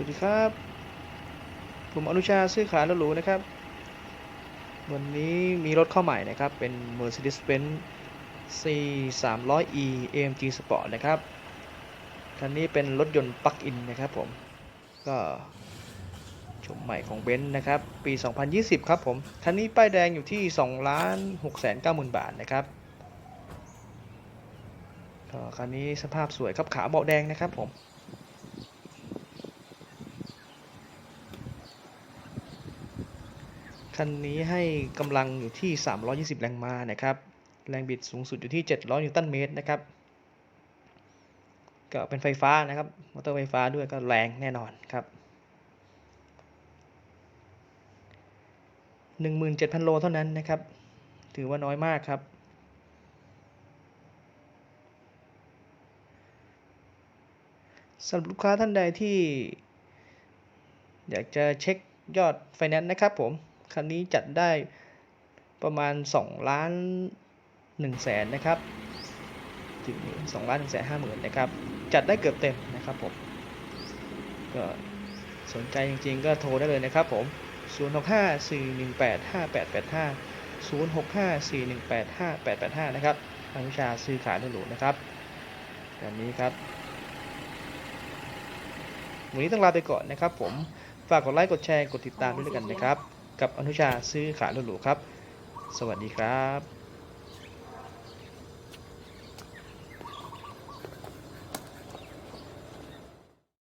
วัสดีครับ ผมอนุชาซื้อขายรถหรูนะครับ วันนี้มีรถเข้าใหม่นะครับ เป็น Mercedes-Benz C 3 0 0 E AMG Sport นะครับ คันนี้เป็นรถยนต์ปลั๊กอินนะครับผม ก็ชมใหม่ของเบนซ์นะครับ ปี 2020 ครับผม คันนี้ป้ายแดงอยู่ที่ 2 ล้าน6 9 0 0 0 0บาทนะครับก็คันนี้สภาพสวยครับขาเบาะแดงนะครับผม คันนี้ให้กำลังอยู่ที่ 320 แรงม้านะครับ แรงบิดสูงสุดอยู่ที่ 700 นิวตันเมตรนะครับ ก็เป็นไฟฟ้านะครับ มอเตอร์ไฟฟ้าด้วยก็แรงแน่นอนครับ 17,000 โลเท่านั้นนะครับ ถือว่าน้อยมากครับสำหรับลูกค้าท่านใดที่ อยากจะเช็คยอดไฟแนนซ์นะครับผม คันนี้จัดได้ประมาณ 2 ล้าน1แสนนะครับถึง2ล้าน1แสนห้าหมื่นนะครับ จัดได้เกือบเต็มนะครับผม ก็สนใจจริงๆก็โทรได้เลยนะครับผม 065 418 5885 065 418 5885 นะครับอนุชาซื้อขายรถหรูนะครับแบบนี้ครับ วันนี้ต้องลาไปก่อนนะครับผม ฝากกดไลค์ กดแชร์ กดติดตามด้วยแล้วกันนะครับ กับอนุชาซื้อขายรถหรูครับ สวัสดีครับ